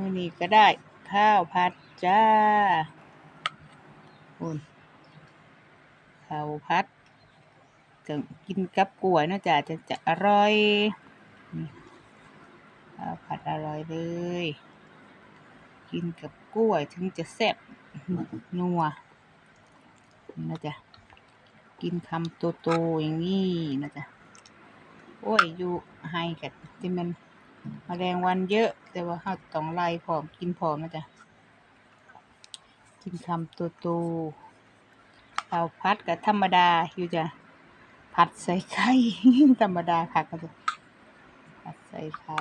มื้อนี้ก็ได้ข้าวผัดจ้าอุ่นข้าวผัดก็กินกับกล้วยนาะจ้ะจะจะอร่อยข้าวผัดอร่อยเลย กินกับกล้วยถึงจะแซ่บนัวนี่นะจ๊ะกินคำโตๆอย่างนี้นะจ๊ะโอ้ยอยู่ให้กันที่มัน มแมลงวันเยอะ แต่ว่าเราต้องไล่พร้อมกินพร้อมนะจ๊ะกินคำโตๆข้าวผัดกับธรรมดาอยู่จ้ะผัดใส่ไข่ธรรมดาค่ะก็จะผัดใส่ไข่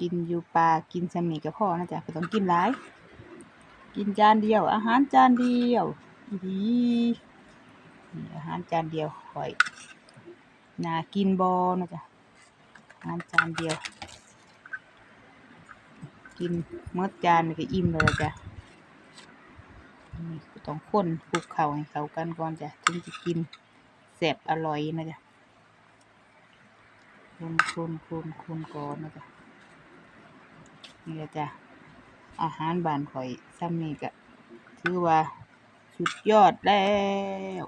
กินอยู่ปลากินสมีกับพ่อนะจ๊ะก็ต้องกินหลาย กินจานเดียว อาหารจานเดียวอีดีนี่อาหารจานเดียวข่อยน่ากินบอนะจ๊ะ อาหารจานเดียว กินเมื่อจานนี่ก็อิ่มเลยจ้ะนี่ต้องคนคลุกเข่าให้เข้ากันก่อนจ้ะถึงจะกินแซ่บอร่อยนะจ๊ะคนคนคนคนก่อนนะจ๊ะนี่แหละจ้ะอาหารบ้านข่อยซ้ำนี่ก็ถือว่าสุดยอดแล้ว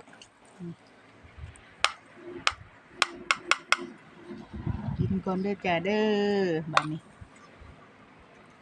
อืม กินก่อนเด้อจ้าเด้อบัดนี้